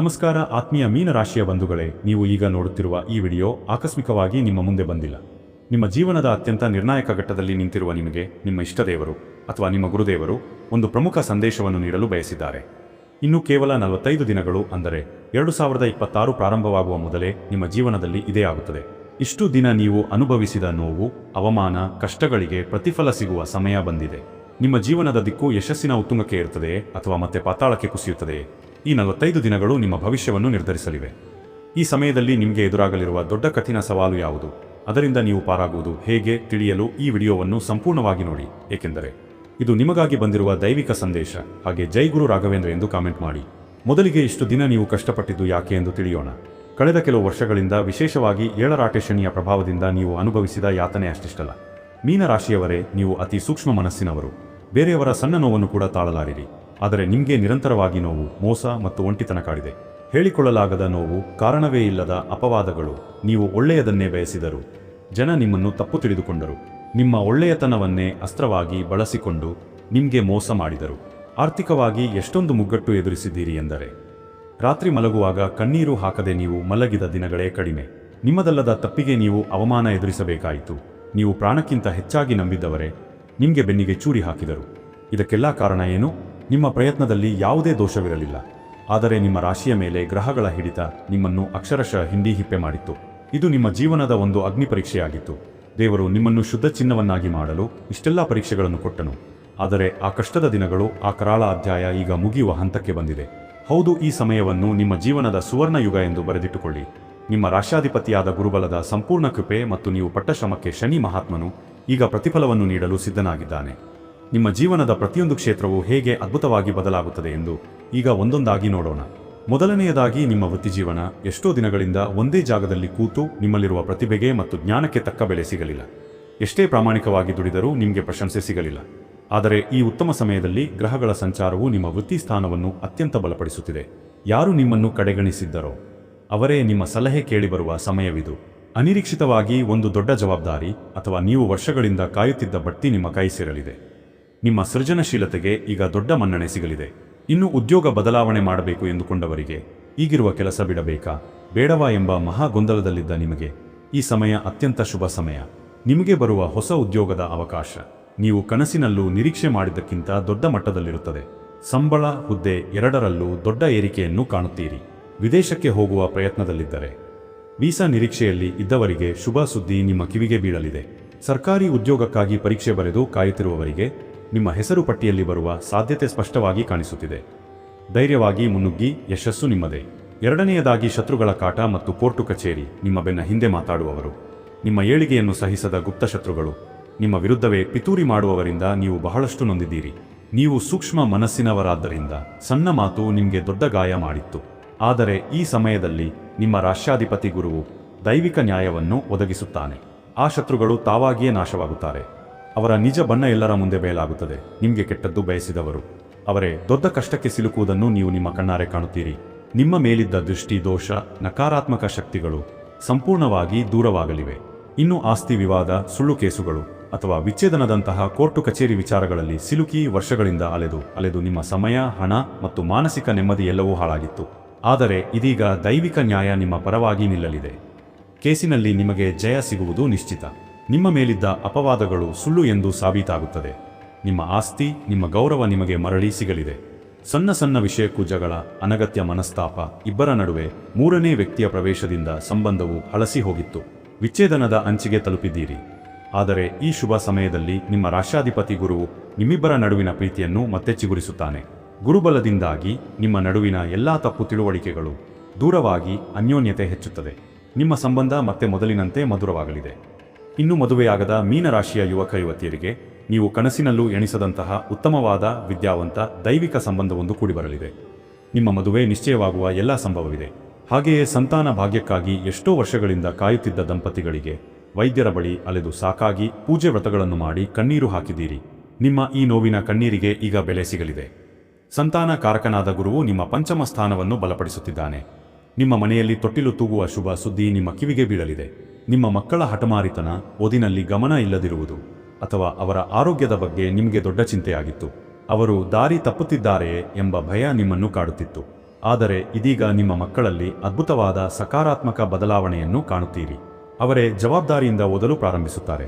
ನಮಸ್ಕಾರ, ಆತ್ಮೀಯ ಮೀನರಾಶಿಯ ಬಂಧುಗಳೇ, ನೀವು ಈಗ ನೋಡುತ್ತಿರುವ ಈ ವಿಡಿಯೋ ಆಕಸ್ಮಿಕವಾಗಿ ನಿಮ್ಮ ಮುಂದೆ ಬಂದಿಲ್ಲ. ನಿಮ್ಮ ಜೀವನದ ಅತ್ಯಂತ ನಿರ್ಣಾಯಕ ಘಟ್ಟದಲ್ಲಿ ನಿಂತಿರುವ ನಿಮಗೆ, ನಿಮ್ಮ ಇಷ್ಟದೇವರು ಅಥವಾ ನಿಮ್ಮ ಗುರುದೇವರು ಒಂದು ಪ್ರಮುಖ ಸಂದೇಶವನ್ನು ನೀಡಲು ಬಯಸಿದ್ದಾರೆ. ಇನ್ನು ಕೇವಲ ನಲವತ್ತೈದು ದಿನಗಳು ಅಂದರೆ ಎರಡು ಸಾವಿರದ ಇಪ್ಪತ್ತಾರು ಪ್ರಾರಂಭವಾಗುವ ಮೊದಲೇ ನಿಮ್ಮ ಜೀವನದಲ್ಲಿ ಇದೇ ಆಗುತ್ತದೆ. ಇಷ್ಟು ದಿನ ನೀವು ಅನುಭವಿಸಿದ ನೋವು, ಅವಮಾನ, ಕಷ್ಟಗಳಿಗೆ ಪ್ರತಿಫಲ ಸಿಗುವ ಸಮಯ ಬಂದಿದೆ. ನಿಮ್ಮ ಜೀವನದ ದಿಕ್ಕು ಯಶಸ್ಸಿನ ಉತ್ತುಂಗಕ್ಕೆ ಇರುತ್ತದೆ ಅಥವಾ ಮತ್ತೆ ಪಾತಾಳಕ್ಕೆ ಕುಸಿಯುತ್ತದೆಯೇ? ಈ ನಲವತ್ತೈದು ದಿನಗಳು ನಿಮ್ಮ ಭವಿಷ್ಯವನ್ನು ನಿರ್ಧರಿಸಲಿವೆ. ಈ ಸಮಯದಲ್ಲಿ ನಿಮಗೆ ಎದುರಾಗಲಿರುವ ದೊಡ್ಡ ಕಠಿಣ ಸವಾಲು ಯಾವುದು? ಅದರಿಂದ ನೀವು ಪಾರಾಗುವುದು ಹೇಗೆ? ತಿಳಿಯಲು ಈ ವಿಡಿಯೋವನ್ನು ಸಂಪೂರ್ಣವಾಗಿ ನೋಡಿ. ಏಕೆಂದರೆ ಇದು ನಿಮಗಾಗಿ ಬಂದಿರುವ ದೈವಿಕ ಸಂದೇಶ. ಹಾಗೆ ಜೈ ಗುರು ರಾಘವೇಂದ್ರ ಎಂದು ಕಾಮೆಂಟ್ ಮಾಡಿ. ಮೊದಲಿಗೆ ಇಷ್ಟು ದಿನ ನೀವು ಕಷ್ಟಪಟ್ಟಿದ್ದು ಯಾಕೆ ಎಂದು ತಿಳಿಯೋಣ. ಕಳೆದ ಕೆಲವು ವರ್ಷಗಳಿಂದ ವಿಶೇಷವಾಗಿ ಏಳರಾಟೆ ಶನಿಯ ಪ್ರಭಾವದಿಂದ ನೀವು ಅನುಭವಿಸಿದ ಯಾತನೆ ಅಷ್ಟಿಷ್ಟಲ್ಲ. ಮೀನರಾಶಿಯವರೇ, ನೀವು ಅತಿ ಸೂಕ್ಷ್ಮ ಮನಸ್ಸಿನವರು. ಬೇರೆಯವರ ಸಣ್ಣ ನೋವನ್ನು ಕೂಡ ತಾಳಲಾರಿರಿ. ಆದರೆ ನಿಮಗೆ ನಿರಂತರವಾಗಿ ನೋವು, ಮೋಸ ಮತ್ತು ಒಂಟಿತನ ಕಾಡಿದೆ. ಹೇಳಿಕೊಳ್ಳಲಾಗದ ನೋವು ಕಾರಣವೇ ಇಲ್ಲದ ಅಪವಾದಗಳು. ನೀವು ಒಳ್ಳೆಯದನ್ನೇ ಬಯಸಿದರು. ಜನ ನಿಮ್ಮನ್ನು ತಪ್ಪು ತಿಳಿದುಕೊಂಡರು. ನಿಮ್ಮ ಒಳ್ಳೆಯತನವನ್ನೇ ಅಸ್ತ್ರವಾಗಿ ಬಳಸಿಕೊಂಡು ನಿಮಗೆ ಮೋಸ ಮಾಡಿದರು. ಆರ್ಥಿಕವಾಗಿ ಎಷ್ಟೊಂದು ಮುಗ್ಗಟ್ಟು ಎದುರಿಸಿದ್ದೀರಿ ಎಂದರೆ, ರಾತ್ರಿ ಮಲಗುವಾಗ ಕಣ್ಣೀರು ಹಾಕದೆ ನೀವು ಮಲಗಿದ ದಿನಗಳೇ ಕಡಿಮೆ. ನಿಮ್ಮದಲ್ಲದ ತಪ್ಪಿಗೆ ನೀವು ಅವಮಾನ ಎದುರಿಸಬೇಕಾಯಿತು. ನೀವು ಪ್ರಾಣಕ್ಕಿಂತ ಹೆಚ್ಚಾಗಿ ನಂಬಿದ್ದವರೇ. ನಿಮಗೆ ಬೆನ್ನಿಗೆ ಚೂರಿ ಹಾಕಿದರು. ಇದಕ್ಕೆಲ್ಲ ಕಾರಣ ಏನು? ನಿಮ್ಮ ಪ್ರಯತ್ನದಲ್ಲಿ ಯಾವುದೇ ದೋಷವಿರಲಿಲ್ಲ. ಆದರೆ ನಿಮ್ಮ ರಾಶಿಯ ಮೇಲೆ ಗ್ರಹಗಳ ಹಿಡಿತ ನಿಮ್ಮನ್ನು ಅಕ್ಷರಶಃ ಹಿಂಡಿ ಹಿಪ್ಪೆ ಮಾಡಿತ್ತು. ಇದು ನಿಮ್ಮ ಜೀವನದ ಒಂದು ಅಗ್ನಿ ಪರೀಕ್ಷೆಯಾಗಿತ್ತು. ದೇವರು ನಿಮ್ಮನ್ನು ಶುದ್ಧ ಚಿನ್ನವನ್ನಾಗಿ ಮಾಡಲು ಇಷ್ಟೆಲ್ಲ ಪರೀಕ್ಷೆಗಳನ್ನು ಕೊಟ್ಟನು. ಆದರೆ ಆ ಕಷ್ಟದ ದಿನಗಳು, ಆ ಕರಾಳ ಅಧ್ಯಾಯ ಈಗ ಮುಗಿಯುವ ಹಂತಕ್ಕೆ ಬಂದಿದೆ. ಹೌದು, ಈ ಸಮಯವನ್ನು ನಿಮ್ಮ ಜೀವನದ ಸುವರ್ಣ ಯುಗ ಎಂದು ಬರೆದಿಟ್ಟುಕೊಳ್ಳಿ. ನಿಮ್ಮ ರಾಷ್ಟ್ರಾಧಿಪತಿಯಾದ ಗುರುಬಲದ ಸಂಪೂರ್ಣ ಕೃಪೆ ಮತ್ತು ನೀವು ಪಟ್ಟ ಶ್ರಮಕ್ಕೆ ಶನಿ ಮಹಾತ್ಮನು ಈಗ ಪ್ರತಿಫಲವನ್ನು ನೀಡಲು ಸಿದ್ಧನಾಗಿದ್ದಾನೆ. ನಿಮ್ಮ ಜೀವನದ ಪ್ರತಿಯೊಂದು ಕ್ಷೇತ್ರವು ಹೇಗೆ ಅದ್ಭುತವಾಗಿ ಬದಲಾಗುತ್ತದೆ ಎಂದು ಈಗ ಒಂದೊಂದಾಗಿ ನೋಡೋಣ. ಮೊದಲನೆಯದಾಗಿ ನಿಮ್ಮ ವೃತ್ತಿಜೀವನ ಎಷ್ಟೋ ದಿನಗಳಿಂದ ಒಂದೇ ಜಾಗದಲ್ಲಿ ಕೂತು ನಿಮ್ಮಲ್ಲಿರುವ ಪ್ರತಿಭೆಗೆ ಮತ್ತು ಜ್ಞಾನಕ್ಕೆ ತಕ್ಕ ಬೆಲೆ ಸಿಗಲಿಲ್ಲ. ಎಷ್ಟೇ ಪ್ರಾಮಾಣಿಕವಾಗಿ ದುಡಿದರೂ ನಿಮಗೆ ಪ್ರಶಂಸೆ ಸಿಗಲಿಲ್ಲ. ಆದರೆ ಈ ಉತ್ತಮ ಸಮಯದಲ್ಲಿ ಗ್ರಹಗಳ ಸಂಚಾರವು ನಿಮ್ಮ ವೃತ್ತಿ ಸ್ಥಾನವನ್ನು ಅತ್ಯಂತ ಬಲಪಡಿಸುತ್ತಿದೆ. ಯಾರು ನಿಮ್ಮನ್ನು ಕಡೆಗಣಿಸಿದ್ದರೋ ಅವರೇ ನಿಮ್ಮ ಸಲಹೆ ಕೇಳಿಬರುವ ಸಮಯವಿದು. ಅನಿರೀಕ್ಷಿತವಾಗಿ ಒಂದು ದೊಡ್ಡ ಜವಾಬ್ದಾರಿ ಅಥವಾ ನೀವು ವರ್ಷಗಳಿಂದ ಕಾಯುತ್ತಿದ್ದ ಬಡ್ತಿ ನಿಮ್ಮ ಕೈ ಸೇರಲಿದೆ. ನಿಮ್ಮ ಸೃಜನಶೀಲತೆಗೆ ಈಗ ದೊಡ್ಡ ಮನ್ನಣೆ ಸಿಗಲಿದೆ. ಇನ್ನು ಉದ್ಯೋಗ ಬದಲಾವಣೆ ಮಾಡಬೇಕು ಎಂದುಕೊಂಡವರಿಗೆ ಈಗಿರುವ ಕೆಲಸ ಬಿಡಬೇಕಾ? ಬೇಡವಾ ಎಂಬ ಮಹಾ ಗೊಂದಲದಲ್ಲಿದ್ದ ನಿಮಗೆ ಈ ಸಮಯ ಅತ್ಯಂತ ಶುಭ ಸಮಯ. ನಿಮಗೆ ಬರುವ ಹೊಸ ಉದ್ಯೋಗದ ಅವಕಾಶ. ನೀವು ಕನಸಿನಲ್ಲೂ ನಿರೀಕ್ಷೆ ಮಾಡಿದ್ದಕ್ಕಿಂತ ದೊಡ್ಡ ಮಟ್ಟದಲ್ಲಿರುತ್ತದೆ. ಸಂಬಳ, ಹುದ್ದೆ ಎರಡರಲ್ಲೂ ದೊಡ್ಡ ಏರಿಕೆಯನ್ನು ಕಾಣುತ್ತೀರಿ. ವಿದೇಶಕ್ಕೆ ಹೋಗುವ ಪ್ರಯತ್ನದಲ್ಲಿದ್ದರೆ ವೀಸಾ ನಿರೀಕ್ಷೆಯಲ್ಲಿ ಇದ್ದವರಿಗೆ ಶುಭ ಸುದ್ದಿ ನಿಮ್ಮ ಕಿವಿಗೆ ಬೀಳಲಿದೆ. ಸರ್ಕಾರಿ ಉದ್ಯೋಗಕ್ಕಾಗಿ ಪರೀಕ್ಷೆ ಬರೆದು ಕಾಯುತ್ತಿರುವವರಿಗೆ ನಿಮ್ಮ ಹೆಸರು ಪಟ್ಟಿಯಲ್ಲಿ ಬರುವ ಸಾಧ್ಯತೆ ಸ್ಪಷ್ಟವಾಗಿ ಕಾಣಿಸುತ್ತಿದೆ. ಧೈರ್ಯವಾಗಿ ಮುನ್ನುಗ್ಗಿ, ಯಶಸ್ಸು ನಿಮ್ಮದೇ. ಎರಡನೆಯದಾಗಿ ಶತ್ರುಗಳ ಕಾಟ ಮತ್ತು ಕೋರ್ಟು ಕಚೇರಿ, ನಿಮ್ಮ ಬೆನ್ನ ಹಿಂದೆ ಮಾತಾಡುವವರು. ನಿಮ್ಮ ಏಳಿಗೆಯನ್ನು ಸಹಿಸದ ಗುಪ್ತ ಶತ್ರುಗಳು. ನಿಮ್ಮ ವಿರುದ್ಧವೇ ಪಿತೂರಿ ಮಾಡುವವರಿಂದ ನೀವು ಬಹಳಷ್ಟು ನೊಂದಿದ್ದೀರಿ. ನೀವು ಸೂಕ್ಷ್ಮ ಮನಸ್ಸಿನವರಾದ್ದರಿಂದ ಸಣ್ಣ ಮಾತು ನಿಮಗೆ ದೊಡ್ಡ ಗಾಯ ಮಾಡಿತ್ತು. ಆದರೆ ಈ ಸಮಯದಲ್ಲಿ ನಿಮ್ಮ ರಾಷ್ಟ್ರಾಧಿಪತಿ ಗುರುವು ದೈವಿಕ ನ್ಯಾಯವನ್ನು ಒದಗಿಸುತ್ತಾನೆ. ಆ ಶತ್ರುಗಳು ತಾವಾಗಿಯೇ ನಾಶವಾಗುತ್ತಾರೆ. ಅವರ ನಿಜ ಬಣ್ಣ ಎಲ್ಲರ ಮುಂದೆ ಬಯಲಾಗುತ್ತದೆ ನಿಮಗೆ ಕೆಟ್ಟದ್ದು ಬಯಸಿದವರು. ಅವರೇ, ದೊಡ್ಡ ಕಷ್ಟಕ್ಕೆ ಸಿಲುಕುವುದನ್ನು ನೀವು ನಿಮ್ಮ ಕಣ್ಣಾರೆ ಕಾಣುತ್ತೀರಿ. ನಿಮ್ಮ ಮೇಲಿದ್ದ ದೃಷ್ಟಿ, ದೋಷ, ನಕಾರಾತ್ಮಕ ಶಕ್ತಿಗಳು ಸಂಪೂರ್ಣವಾಗಿ ದೂರವಾಗಲಿವೆ. ಇನ್ನು ಆಸ್ತಿ ವಿವಾದ, ಸುಳ್ಳು ಕೇಸುಗಳು ಅಥವಾ ವಿಚ್ಛೇದನದಂತಹ ಕೋರ್ಟು ಕಚೇರಿ ವಿಚಾರಗಳಲ್ಲಿ ಸಿಲುಕಿ ವರ್ಷಗಳಿಂದ ಅಲೆದು ಅಲೆದು ನಿಮ್ಮ ಸಮಯ, ಹಣ ಮತ್ತು ಮಾನಸಿಕ ನೆಮ್ಮದಿ ಎಲ್ಲವೂ ಹಾಳಾಗಿತ್ತು. ಆದರೆ ಇದೀಗ ದೈವಿಕ ನ್ಯಾಯ ನಿಮ್ಮ ಪರವಾಗಿ ನಿಲ್ಲಲಿದೆ. ಕೇಸಿನಲ್ಲಿ ನಿಮಗೆ ಜಯ ಸಿಗುವುದು ನಿಶ್ಚಿತ. ನಿಮ್ಮ ಮೇಲಿದ್ದ ಅಪವಾದಗಳು ಸುಳ್ಳು ಎಂದು ಸಾಬೀತಾಗುತ್ತದೆ. ನಿಮ್ಮ ಆಸ್ತಿ, ನಿಮ್ಮ ಗೌರವ ನಿಮಗೆ ಮರಳಿ ಸಿಗಲಿದೆ. ಸಣ್ಣ ಸಣ್ಣ ವಿಷಯಕ್ಕೂ ಜಗಳ, ಅನಗತ್ಯ ಮನಸ್ತಾಪ ಇಬ್ಬರ ನಡುವೆ ಮೂರನೇ ವ್ಯಕ್ತಿಯ ಪ್ರವೇಶದಿಂದ ಸಂಬಂಧವು ಹಳಸಿ ಹೋಗಿತ್ತು. ವಿಚ್ಛೇದನದ ಅಂಚಿಗೆ ತಲುಪಿದ್ದೀರಿ. ಆದರೆ ಈ ಶುಭ ಸಮಯದಲ್ಲಿ ನಿಮ್ಮ ರಾಷ್ಟ್ರಾಧಿಪತಿ ಗುರು ನಿಮ್ಮಿಬ್ಬರ ನಡುವಿನ ಪ್ರೀತಿಯನ್ನು ಮತ್ತೆ ಚಿಗುರಿಸುತ್ತಾನೆ. ಗುರುಬಲದಿಂದಾಗಿ ನಿಮ್ಮ ನಡುವಿನ ಎಲ್ಲಾ ತಪ್ಪು ತಿಳುವಳಿಕೆಗಳು ದೂರವಾಗಿ ಅನ್ಯೋನ್ಯತೆ ಹೆಚ್ಚುತ್ತದೆ. ನಿಮ್ಮ ಸಂಬಂಧ ಮತ್ತೆ ಮೊದಲಿನಂತೆ ಮಧುರವಾಗಲಿದೆ. ಇನ್ನು ಮದುವೆಯಾಗದ ಮೀನರಾಶಿಯ ಯುವಕ ಯುವತಿಯರಿಗೆ ನೀವು ಕನಸಿನಲ್ಲೂ ಎಣಿಸದಂತಹ ಉತ್ತಮವಾದ, ವಿದ್ಯಾವಂತ, ದೈವಿಕ ಸಂಬಂಧವೊಂದು ಕೂಡಿಬರಲಿದೆ. ನಿಮ್ಮ ಮದುವೆ ನಿಶ್ಚಯವಾಗುವ ಎಲ್ಲ ಸಂಭವವಿದೆ. ಹಾಗೆಯೇ ಸಂತಾನ ಭಾಗ್ಯಕ್ಕಾಗಿ ಎಷ್ಟೋ ವರ್ಷಗಳಿಂದ ಕಾಯುತ್ತಿದ್ದ ದಂಪತಿಗಳಿಗೆ ವೈದ್ಯರ ಬಳಿ ಅಲೆದು ಸಾಕಾಗಿ ಪೂಜೆ ವ್ರತಗಳನ್ನು ಮಾಡಿ ಕಣ್ಣೀರು ಹಾಕಿದ್ದೀರಿ. ನಿಮ್ಮ ಈ ನೋವಿನ ಕಣ್ಣೀರಿಗೆ ಈಗ ಬೆಲೆ ಸಿಗಲಿದೆ. ಸಂತಾನ ಕಾರಕನಾದ ಗುರುವು ನಿಮ್ಮ ಪಂಚಮ ಸ್ಥಾನವನ್ನು ಬಲಪಡಿಸುತ್ತಿದ್ದಾನೆ. ನಿಮ್ಮ ಮನೆಯಲ್ಲಿ ತೊಟ್ಟಿಲು ತೂಗುವ ಶುಭ ಸುದ್ದಿ ನಿಮ್ಮ ಕಿವಿಗೆ ಬೀಳಲಿದೆ. ನಿಮ್ಮ ಮಕ್ಕಳ ಹಠಮಾರಿತನ, ಓದಿನಲ್ಲಿ ಗಮನ ಇಲ್ಲದಿರುವುದು ಅಥವಾ ಅವರ ಆರೋಗ್ಯದ ಬಗ್ಗೆ ನಿಮಗೆ ದೊಡ್ಡ ಚಿಂತೆಯಾಗಿತ್ತು. ಅವರು ದಾರಿ ತಪ್ಪುತ್ತಿದ್ದಾರೆಯೇ ಎಂಬ ಭಯ ನಿಮ್ಮನ್ನು ಕಾಡುತ್ತಿತ್ತು. ಆದರೆ ಇದೀಗ ನಿಮ್ಮ ಮಕ್ಕಳಲ್ಲಿ ಅದ್ಭುತವಾದ ಸಕಾರಾತ್ಮಕ ಬದಲಾವಣೆಯನ್ನು ಕಾಣುತ್ತೀರಿ. ಅವರೇ ಜವಾಬ್ದಾರಿಯಿಂದ ಓದಲು ಪ್ರಾರಂಭಿಸುತ್ತಾರೆ.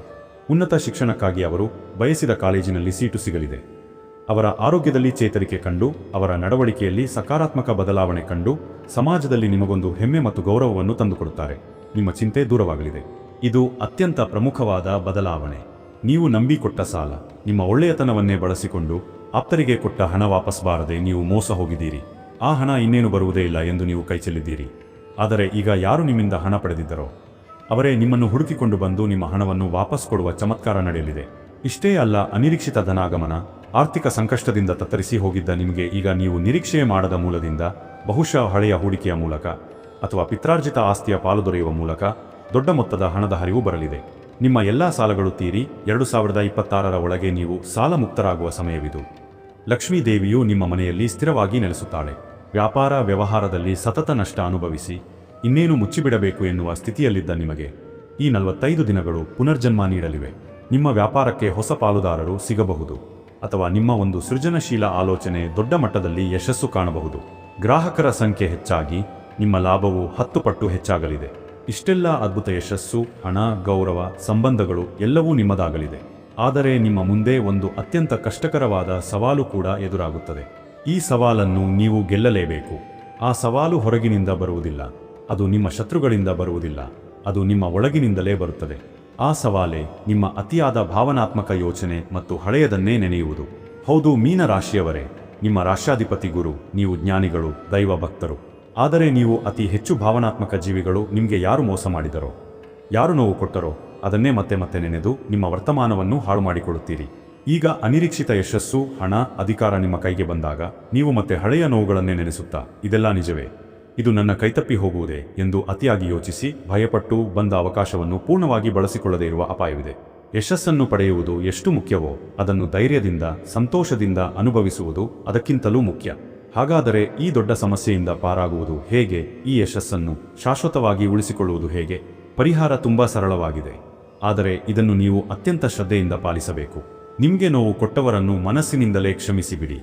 ಉನ್ನತ ಶಿಕ್ಷಣಕ್ಕಾಗಿ ಅವರು ಬಯಸಿದ ಕಾಲೇಜಿನಲ್ಲಿ ಸೀಟು ಸಿಗಲಿದೆ. ಅವರ ಆರೋಗ್ಯದಲ್ಲಿ ಚೇತರಿಕೆ ಕಂಡು, ಅವರ ನಡವಳಿಕೆಯಲ್ಲಿ ಸಕಾರಾತ್ಮಕ ಬದಲಾವಣೆ ಕಂಡು, ಸಮಾಜದಲ್ಲಿ ನಿಮಗೊಂದು ಹೆಮ್ಮೆ ಮತ್ತು ಗೌರವವನ್ನು ತಂದುಕೊಡುತ್ತಾರೆ. ನಿಮ್ಮ ಚಿಂತೆ ದೂರವಾಗಲಿದೆ. ಇದು ಅತ್ಯಂತ ಪ್ರಮುಖವಾದ ಬದಲಾವಣೆ. ನೀವು ನಂಬಿಕೊಟ್ಟ ಸಾಲ. ನಿಮ್ಮ ಒಳ್ಳೆಯತನವನ್ನೇ ಬಳಸಿಕೊಂಡು, ಆಪ್ತರಿಗೆ ಕೊಟ್ಟ ಹಣ ವಾಪಸ್ ಬಾರದೆ ನೀವು ಮೋಸ ಹೋಗಿದ್ದೀರಿ. ಆ ಹಣ ಇನ್ನೇನು ಬರುವುದೇ ಇಲ್ಲ ಎಂದು ನೀವು ಕೈಚೆಲ್ಲಿದ್ದೀರಿ. ಆದರೆ ಈಗ ಯಾರು ನಿಮ್ಮಿಂದ ಹಣ ಪಡೆದಿದ್ದರೋ? ಅವರೇ ನಿಮ್ಮನ್ನು ಹುಡುಕಿಕೊಂಡು ಬಂದು ನಿಮ್ಮ ಹಣವನ್ನು ವಾಪಸ್ ಕೊಡುವ ಚಮತ್ಕಾರ ನಡೆಯಲಿದೆ. ಇಷ್ಟೇ ಅಲ್ಲ ಅನಿರೀಕ್ಷಿತ ಧನಾಗಮನ. ಆರ್ಥಿಕ ಸಂಕಷ್ಟದಿಂದ ತತ್ತರಿಸಿ ಹೋಗಿದ್ದ ನಿಮಗೆ ಈಗ ನೀವು ನಿರೀಕ್ಷೆ ಮಾಡದ ಮೂಲದಿಂದ, ಬಹುಶಃ ಹಳೆಯ ಹೂಡಿಕೆಯ ಮೂಲಕ ಅಥವಾ ಪಿತ್ರಾರ್ಜಿತ ಆಸ್ತಿಯ ಪಾಲು ದೊರೆಯುವ ಮೂಲಕ ದೊಡ್ಡ ಮೊತ್ತದ ಹಣದ ಹರಿವು ಬರಲಿದೆ. ನಿಮ್ಮ ಎಲ್ಲಾ ಸಾಲಗಳು ತೀರಿ ಎರಡು ಸಾವಿರದ ಇಪ್ಪತ್ತಾರರ ಒಳಗೆ ನೀವು ಸಾಲ ಮುಕ್ತರಾಗುವ ಸಮಯವಿದು. ಲಕ್ಷ್ಮೀ ದೇವಿಯು ನಿಮ್ಮ ಮನೆಯಲ್ಲಿ ಸ್ಥಿರವಾಗಿ ನೆಲೆಸುತ್ತಾಳೆ. ವ್ಯಾಪಾರ ವ್ಯವಹಾರದಲ್ಲಿ ಸತತ ನಷ್ಟ ಅನುಭವಿಸಿ ಇನ್ನೇನು ಮುಚ್ಚಿಬಿಡಬೇಕು ಎನ್ನುವ ಸ್ಥಿತಿಯಲ್ಲಿದ್ದ ನಿಮಗೆ ಈ ನಲವತ್ತೈದು ದಿನಗಳು ಪುನರ್ಜನ್ಮ ನೀಡಲಿವೆ. ನಿಮ್ಮ ವ್ಯಾಪಾರಕ್ಕೆ ಹೊಸ ಪಾಲುದಾರರು ಸಿಗಬಹುದು. ಅಥವಾ ನಿಮ್ಮ ಒಂದು ಸೃಜನಶೀಲ ಆಲೋಚನೆ ದೊಡ್ಡ ಮಟ್ಟದಲ್ಲಿ ಯಶಸ್ಸು ಕಾಣಬಹುದು. ಗ್ರಾಹಕರ ಸಂಖ್ಯೆ ಹೆಚ್ಚಾಗಿ ನಿಮ್ಮ ಲಾಭವು ಹತ್ತು ಪಟ್ಟು ಹೆಚ್ಚಾಗಲಿದೆ. ಇಷ್ಟೆಲ್ಲ ಅದ್ಭುತ ಯಶಸ್ಸು, ಹಣ, ಗೌರವ, ಸಂಬಂಧಗಳು ಎಲ್ಲವೂ ನಿಮ್ಮದಾಗಲಿದೆ. ಆದರೆ ನಿಮ್ಮ ಮುಂದೆ ಒಂದು ಅತ್ಯಂತ ಕಷ್ಟಕರವಾದ ಸವಾಲು ಕೂಡ ಎದುರಾಗುತ್ತದೆ. ಈ ಸವಾಲನ್ನು ನೀವು ಗೆಲ್ಲಲೇಬೇಕು. ಆ ಸವಾಲು ಹೊರಗಿನಿಂದ ಬರುವುದಿಲ್ಲ. ಅದು ನಿಮ್ಮ ಶತ್ರುಗಳಿಂದ ಬರುವುದಿಲ್ಲ. ಅದು ನಿಮ್ಮ ಒಳಗಿನಿಂದಲೇ ಬರುತ್ತದೆ. ಆ ಸವಾಲೆ ನಿಮ್ಮ ಅತಿಯಾದ ಭಾವನಾತ್ಮಕ ಯೋಚನೆ ಮತ್ತು ಹಳೆಯದನ್ನೇ ನೆನೆಯುವುದು. ಹೌದು ಮೀನ ರಾಶಿಯವರೇ ನಿಮ್ಮ ರಾಷ್ಟ್ರಾಧಿಪತಿ ಗುರು, ನೀವು ಜ್ಞಾನಿಗಳು ದೈವ ಭಕ್ತರು ಆದರೆ ನೀವು ಅತಿ ಹೆಚ್ಚು ಭಾವನಾತ್ಮಕ ಜೀವಿಗಳು, ನಿಮಗೆ ಯಾರು ಮೋಸ ಮಾಡಿದರೋ? ಯಾರು ನೋವು ಕೊಟ್ಟರೋ? ಅದನ್ನೇ ಮತ್ತೆ ಮತ್ತೆ ನೆನೆದು ನಿಮ್ಮ ವರ್ತಮಾನವನ್ನು ಹಾಳು ಮಾಡಿಕೊಳ್ಳುತ್ತೀರಿ. ಈಗ ಅನಿರೀಕ್ಷಿತ ಯಶಸ್ಸು, ಹಣ, ಅಧಿಕಾರ ನಿಮ್ಮ ಕೈಗೆ ಬಂದಾಗ, ನೀವು ಮತ್ತೆ ಹಳೆಯ ನೋವುಗಳನ್ನೇ ನೆನೆಸುತ್ತಾ, ಇದೆಲ್ಲ ನಿಜವೇ? ಇದು ನನ್ನ ಕೈತಪ್ಪಿ ಹೋಗುವುದೇ ಎಂದು ಅತಿಯಾಗಿ ಯೋಚಿಸಿ ಭಯಪಟ್ಟು ಬಂದ ಅವಕಾಶವನ್ನು ಪೂರ್ಣವಾಗಿ ಬಳಸಿಕೊಳ್ಳದೇ ಇರುವ ಅಪಾಯವಿದೆ. ಯಶಸ್ಸನ್ನು ಪಡೆಯುವುದು ಎಷ್ಟು ಮುಖ್ಯವೋ ಅದನ್ನು ಧೈರ್ಯದಿಂದ, ಸಂತೋಷದಿಂದ ಅನುಭವಿಸುವುದು ಅದಕ್ಕಿಂತಲೂ ಮುಖ್ಯ. ಹಾಗಾದರೆ ಈ ದೊಡ್ಡ ಸಮಸ್ಯೆಯಿಂದ ಪಾರಾಗುವುದು ಹೇಗೆ? ಈ ಯಶಸ್ಸನ್ನು ಶಾಶ್ವತವಾಗಿ ಉಳಿಸಿಕೊಳ್ಳುವುದು ಹೇಗೆ? ಪರಿಹಾರ ತುಂಬಾ ಸರಳವಾಗಿದೆ. ಆದರೆ ಇದನ್ನು ನೀವು ಅತ್ಯಂತ ಶ್ರದ್ಧೆಯಿಂದ ಪಾಲಿಸಬೇಕು. ನಿಮಗೆ ನೋವು ಕೊಟ್ಟವರನ್ನು ಮನಸ್ಸಿನಿಂದಲೇ ಕ್ಷಮಿಸಿಬಿಡಿ.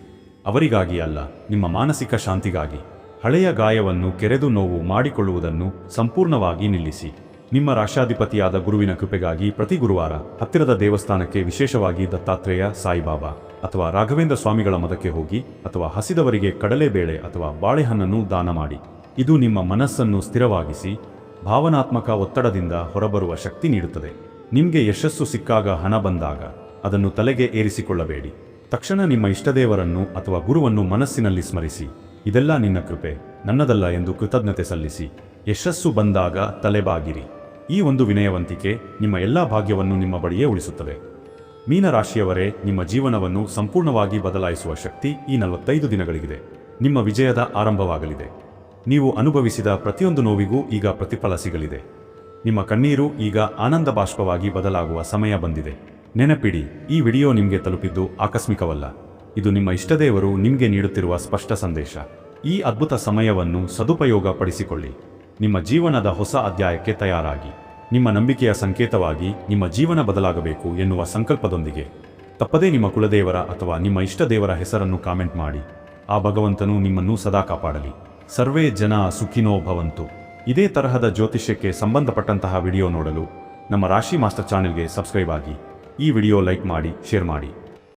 ಅವರಿಗಾಗಿ ಅಲ್ಲ ನಿಮ್ಮ ಮಾನಸಿಕ ಶಾಂತಿಗಾಗಿ. ಹಳೆಯ ಗಾಯವನ್ನು ಕೆರೆದು ನೋವು ಮಾಡಿಕೊಳ್ಳುವುದನ್ನು ಸಂಪೂರ್ಣವಾಗಿ ನಿಲ್ಲಿಸಿ. ನಿಮ್ಮ ರಾಷ್ಟ್ರಾಧಿಪತಿಯಾದ ಗುರುವಿನ ಕೃಪೆಗಾಗಿ ಪ್ರತಿ ಗುರುವಾರ ಹತ್ತಿರದ ದೇವಸ್ಥಾನಕ್ಕೆ ವಿಶೇಷವಾಗಿ ದತ್ತಾತ್ರೇಯ ಸಾಯಿಬಾಬಾ ಅಥವಾ ರಾಘವೇಂದ್ರ ಸ್ವಾಮಿಗಳ ಮದಕ್ಕೆ ಹೋಗಿ ಅಥವಾ ಹಸಿದವರಿಗೆ ಕಡಲೆಬೇಳೆ ಅಥವಾ ಬಾಳೆಹಣ್ಣನ್ನು ದಾನ ಮಾಡಿ. ಇದು ನಿಮ್ಮ ಮನಸ್ಸನ್ನು ಸ್ಥಿರವಾಗಿಸಿ, ಭಾವನಾತ್ಮಕ ಒತ್ತಡದಿಂದ ಹೊರಬರುವ ಶಕ್ತಿ ನೀಡುತ್ತದೆ. ನಿಮಗೆ ಯಶಸ್ಸು ಸಿಕ್ಕಾಗ ಹಣ ಬಂದಾಗ ಅದನ್ನು ತಲೆಗೆ ಏರಿಸಿಕೊಳ್ಳಬೇಡಿ. ತಕ್ಷಣ ನಿಮ್ಮ ಇಷ್ಟದೇವರನ್ನು ಅಥವಾ ಗುರುವನ್ನು ಮನಸ್ಸಿನಲ್ಲಿ ಸ್ಮರಿಸಿ. ಇದೆಲ್ಲ ನಿನ್ನ ಕೃಪೆ, ನನ್ನದಲ್ಲ ಎಂದು ಕೃತಜ್ಞತೆ ಸಲ್ಲಿಸಿ. ಯಶಸ್ಸು ಬಂದಾಗ ತಲೆಬಾಗಿರಿ. ಈ ಒಂದು ವಿನಯವಂತಿಕೆ ನಿಮ್ಮ ಎಲ್ಲಾ ಭಾಗ್ಯವನ್ನು ನಿಮ್ಮ ಬಳಿಯೇ ಉಳಿಸುತ್ತದೆ. ಮೀನರಾಶಿಯವರೇ, ನಿಮ್ಮ ಜೀವನವನ್ನು ಸಂಪೂರ್ಣವಾಗಿ ಬದಲಾಯಿಸುವ ಶಕ್ತಿ ಈ ನಲವತ್ತೈದು ದಿನಗಳಿಗಿದೆ. ನಿಮ್ಮ ವಿಜಯದ ಆರಂಭವಾಗಲಿದೆ. ನೀವು ಅನುಭವಿಸಿದ ಪ್ರತಿಯೊಂದು ನೋವಿಗೂ ಈಗ ಪ್ರತಿಫಲ ಸಿಗಲಿದೆ. ನಿಮ್ಮ ಕಣ್ಣೀರು ಈಗ ಆನಂದ ಬಾಷ್ಪವಾಗಿ ಬದಲಾಗುವ ಸಮಯ ಬಂದಿದೆ. ನೆನಪಿಡಿ, ಈ ವಿಡಿಯೋ ನಿಮಗೆ ತಲುಪಿದ್ದು ಆಕಸ್ಮಿಕವಲ್ಲ. ಇದು ನಿಮ್ಮ ಇಷ್ಟದೇವರು ನಿಮಗೆ ನೀಡುತ್ತಿರುವ ಸ್ಪಷ್ಟ ಸಂದೇಶ. ಈ ಅದ್ಭುತ ಸಮಯವನ್ನು ಸದುಪಯೋಗ ಪಡಿಸಿಕೊಳ್ಳಿ ನಿಮ್ಮ ಜೀವನದ ಹೊಸ ಅಧ್ಯಾಯಕ್ಕೆ ತಯಾರಾಗಿ. ನಿಮ್ಮ ನಂಬಿಕೆಯ ಸಂಕೇತವಾಗಿ ನಿಮ್ಮ ಜೀವನ ಬದಲಾಗಬೇಕು ಎನ್ನುವ ಸಂಕಲ್ಪದೊಂದಿಗೆ. ತಪ್ಪದೇ ನಿಮ್ಮ ಕುಲದೇವರ ಅಥವಾ ನಿಮ್ಮ ಇಷ್ಟದೇವರ ಹೆಸರನ್ನು ಕಾಮೆಂಟ್ ಮಾಡಿ. ಆ ಭಗವಂತನು ನಿಮ್ಮನ್ನು ಸದಾ ಕಾಪಾಡಲಿ. ಸರ್ವೇ ಜನ ಸುಖಿನೋ ಭವಂತು. ಇದೇ ತರಹದ ಜ್ಯೋತಿಷ್ಯಕ್ಕೆ ಸಂಬಂಧಪಟ್ಟಂತಹ ವಿಡಿಯೋ ನೋಡಲು ನಮ್ಮ ರಾಶಿ ಮಾಸ್ಟರ್ ಚಾನೆಲ್ಗೆ ಸಬ್ಸ್ಕ್ರೈಬ್ ಆಗಿ. ಈ ವಿಡಿಯೋ ಲೈಕ್ ಮಾಡಿ, ಶೇರ್ ಮಾಡಿ.